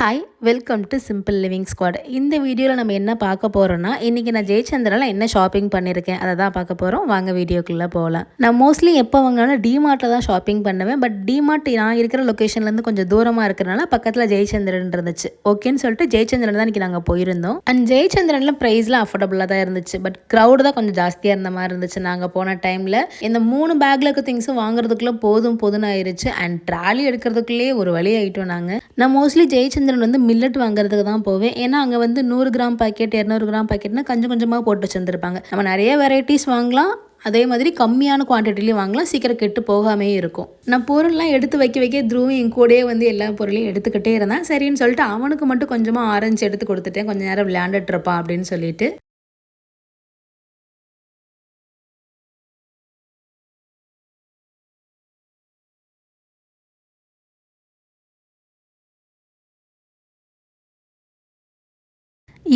Hi welcome to simple living squad இந்த வீடியோவில் நம்ம என்ன பார்க்க போகிறோம்னா இன்றைக்கி நான் ஜெயச்சந்திரால என்ன ஷாப்பிங் பண்ணியிருக்கேன் அதை தான் பார்க்க போகிறோம் வாங்க வீடியோக்குள்ளே போகலாம் நான் மோஸ்ட்லி எப்போ வாங்கினாலும் டிமார்ட்டில் தான் ஷாப்பிங் பண்ணுவேன். பட் டிமார்ட் நான் இருக்கிற லொக்கேஷன்லேருந்து கொஞ்சம் தூரமாக இருக்கிறனால பக்கத்தில் ஜெயச்சந்திரன் இருந்துச்சு. ஓகேன்னு சொல்லிட்டு ஜெயச்சந்திரன் தான் இன்றைக்கி நாங்கள் போயிருந்தோம். அண்ட் ஜெயச்சந்திரனில் ப்ரைஸ்லாம் அஃபோர்டபுளாக தான் இருந்துச்சு. பட் க்ரௌடு தான் கொஞ்சம் ஜாஸ்தியாக இருந்த மாதிரி இருந்துச்சு நாங்கள் போன டைமில் இந்த மூணு பேக்கில் இருக்க திங்ஸும் வாங்குறதுக்குள்ளே போதும் போதும்னு ஆயிடுச்சு அண்ட் ட்ராலி எடுக்கிறதுக்குள்ளேயே ஒரு வழி ஆகிட்டோம் நாங்கள் நான் மோஸ்ட்லி ஜெயச்சந்திரன் வந்து மில்லட் வாங்குறதுக்கு தான் போவேன். ஏன்னா அங்கே வந்து நூறு கிராம் பாக்கெட் இரநூறு கிராம் பாக்கெட்னா கொஞ்சம் கொஞ்சமாக போட்டு வச்சுருந்துருப்பாங்க. நம்ம நிறைய வெரைட்டிஸ் வாங்கலாம். அதே மாதிரி கம்மியான குவான்டிட்டிலையும் வாங்கலாம். சீக்கிரம் கெட்டு போகாமே இருக்கும். நான் பொருள்லாம் எடுத்து வைக்க வைக்க த்ரூவும் என் கூடயே வந்து எல்லா பொருளையும் எடுத்துக்கிட்டே இருந்தேன். சரின்னு சொல்லிட்டு அவனுக்கு மட்டும் கொஞ்சமாக ஆரஞ்சு எடுத்து கொடுத்துட்டேன். கொஞ்சம் நேரம் விளையாண்டுட்டு இருப்பான் அப்படின்னு சொல்லிட்டு.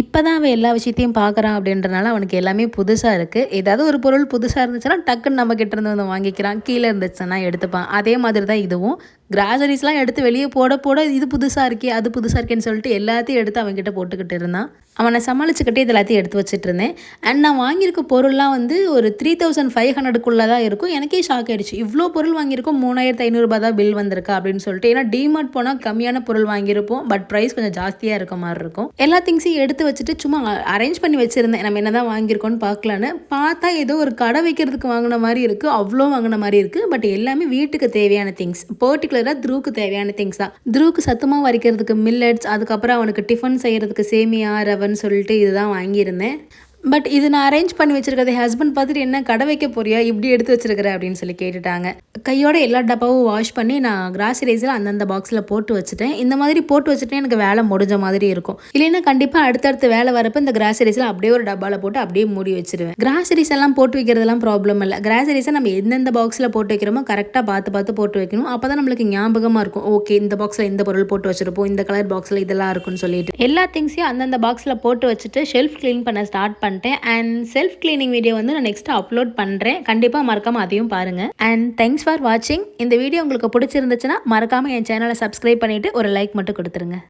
இப்போ தான் அவன் எல்லா விஷயத்தையும் பார்க்குறான் அப்படின்றனால அவனுக்கு எல்லாமே புதுசாக இருக்குது ஏதாவது ஒரு பொருள் புதுசாக இருந்துச்சுன்னா டக்குன்னு நம்ம கிட்டேருந்து வந்து வாங்கிக்கிறான். கீழே இருந்துச்சுன்னா எடுத்துப்பான். அதே மாதிரி தான் இதுவும். கிராசரிஸ்லாம் எடுத்து வெளியே போட போட இது புதுசாக இருக்கே அது புதுசாக இருக்கேன்னு சொல்லிட்டு எல்லாத்தையும் எடுத்து அவன்கிட்ட போட்டுக்கிட்டு இருந்தான். அவனை சமாளிச்சுக்கிட்டே இது எல்லாத்தையும் எடுத்து வச்சுட்டு இருந்தேன். அண்ட் நான் வாங்கியிருக்க பொருள்லாம் வந்து ஒரு த்ரீ தௌசண்ட் ஃபைவ் ஹண்ட்ரடுக்குள்ளே தான் இருக்கும். எனக்கே ஷாக் ஆகிடுச்சு இவ்வளோ பொருள் வாங்கியிருக்கோம் மூணாயிரத்து ஐநூறுரூபா தான் பில் வந்திருக்கா அப்படின்னு சொல்லிட்டு. ஏன்னா டிமார்ட் போனால் கம்மியான பொருள் வாங்கியிருப்போம் பட் ப்ரைஸ் கொஞ்சம் ஜாஸ்தியாக இருக்க மாதிரி இருக்கும். எல்லா திங்ஸையும் எடுத்து வச்சுட்டு சும்மா அரேஞ்ச் பண்ணி வச்சுருந்தேன். நம்ம என்ன தான் வாங்கியிருக்கோன்னு பார்க்கலான்னு. பார்த்தா ஏதோ ஒரு கடை வைக்கிறதுக்கு வாங்கின மாதிரி இருக்குது அவ்வளோ வாங்கின மாதிரி இருக்குது பட் எல்லாமே வீட்டுக்கு தேவையான திங்ஸ் பர்டிகுலர் பர்டிகுலராக த்ரூக்கு தேவையான திங்ஸ் தான். த்ரூக்கு சத்தமாக வரைக்கிறதுக்கு மில்லட்ஸ் அதுக்கப்புறம் அவனுக்கு டிஃபன் செய்கிறதுக்கு சேமியா ரவன் சொல்லிட்டு இதுதான் வாங்கியிருந்தேன். பட் இது நான் அரேஞ்ச் பண்ணி வச்சிருக்கதை ஹஸ்பண்ட் பார்த்துட்டு என்ன கடை வைக்க போறியா? இப்படி எடுத்து வச்சிருக்கிற அப்படின்னு சொல்லி கேட்டுட்டாங்க. கையோட எல்லா டப்பாவும் வாஷ் பண்ணி நான் கிராசரிஸில் அந்தந்த பாக்ஸில் போட்டு வச்சுட்டேன். இந்த மாதிரி போட்டு வச்சுட்டேன் எனக்கு வேலை முடிஞ்ச மாதிரி இருக்கும். இல்லைன்னா கண்டிப்பாக அடுத்தடுத்து வேலை வரப்போ இந்த கிராசரிஸில் அப்படியே ஒரு டப்பாவில் போட்டு அப்படியே மூடி வச்சிருவேன். கிராசரிஸ் எல்லாம் போட்டு வைக்கிறதுலாம் ப்ராப்ளம் இல்லை. கிராசரிஸை நம்ம எந்தெந்த பாக்ஸில் போட்டு வைக்கிறோமோ கரெக்டாக பார்த்து பார்த்து போட்டு வைக்கணும். அப்போ தான் நம்மளுக்கு ஞாபகமாக இருக்கும். ஓகே இந்த பாக்ஸில் இந்த பொருள் போட்டு வச்சிருப்போம். இந்த கலர் பாக்ஸில் இதெல்லாம் இருக்கும்னு சொல்லிட்டு. எல்லா திங்ஸையும் அந்தந்த பாக்ஸில் போட்டு வச்சுட்டு ஷெல்ஃப் க்ளீன் பண்ண ஸ்டார்ட் பண்ண பண்ணிட்டேன். அண்ட் செல்ஃப் கிளீனிங் வீடியோ வந்து நான் நெக்ஸ்ட் அப்லோட் பண்ணுறேன் கண்டிப்பாக மறக்காமல் அதையும் பாருங்கள் அண்ட் தேங்க்ஸ் ஃபார் வாட்சிங் இந்த வீடியோ உங்களுக்கு பிடிச்சிருந்துச்சுன்னா மறக்காமல் என் சேனலை சப்ஸ்கிரைப் பண்ணிவிட்டு ஒரு லைக் மட்டும் கொடுத்துருங்க.